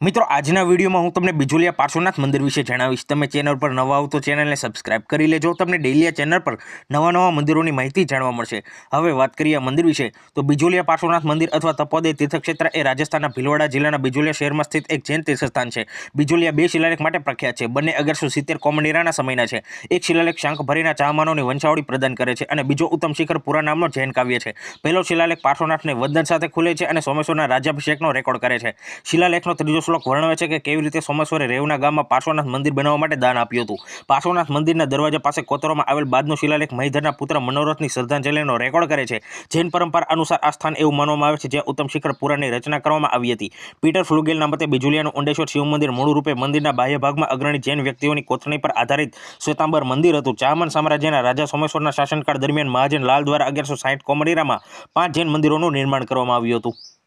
મિત્રો, આજના વિડીયોમાં હું તમને બિજુલિયા પાર્શ્વનાથ મંદિર વિશે જણાવીશ. તમે ચેનલ પર નવા આવો તો ચેનલને સબસ્ક્રાઇબ કરી લેજો. તમને ડેલી ચેનલ પર નવા નવા મંદિરોની માહિતી જાણવા મળશે. હવે વાત કરીએ મંદિર વિશે. તો બિજોલિયા પાર્શ્વનાથ મંદિર અથવા તપોદય તીર્થક્ષેત્ર એ રાજસ્થાનના ભીલવાડા જિલ્લાના બિજુલિયા શહેરમાં સ્થિત એક જૈન તીર્થસ્થાન છે. બિજુલિયા બે શિલાલેખ માટે પ્રખ્યાત છે. બંને અગિયારસો સિત્તેર કોમનીરાના સમયના છે. એક શિલાલેખ શાંખ ભરીના ચાહમાનોની વંશાવળી પ્રદાન કરે છે અને બીજો ઉત્તમ શિખર પુરા નામનો જૈન કાવ્ય છે. પહેલો શિલાલેખ પાર્શ્વનાથને વંદન સાથે ખુલે છે અને સોમેશ્વરના રાજાભિષેકનો રેકોર્ડ કરે છે. શિલાલેખનો ત્રીજો શ્લોક વર્ણવે છે કે કેવી રીતે સોમેશ્વરે રેવના ગામમાં પાર્શ્વનાથ મંદિર બનાવવા માટે દાન આપ્યું હતું પાર્શ્વનાથ મંદિરના દરવાજા પાસે કોતરવામાં આવેલ બાદનો શિલાલેખ મહીધરના પુત્ર મનોરથની શ્રદ્ધાંજલિનો રેકોર્ડ કરે છે જૈન પરંપરા અનુસાર આ સ્થાન એવું માનવામાં આવે છે જ્યાં ઉત્તમ શિખર પુરાની રચના કરવામાં આવી હતી પીટર ફ્લુગેલના મતે બિજુલિયાનું ઉંડેશ્વર શિવ મંદિર મૂળ મંદિરના બાહ્ય ભાગમાં અગ્રણી જૈન વ્યક્તિઓની કોતરણી પર આધારિત શ્વેતાંબર મંદિર હતું ચામન સામ્રાજ્યના રાજા સોમેશ્વરના શાસનકાળ દરમિયાન મહાજન લાલ દ્વારા અગિયારસો સાઠ કોમડીરામાં પાંચ જૈન મંદિરોનું નિર્માણ કરવામાં આવ્યું હતું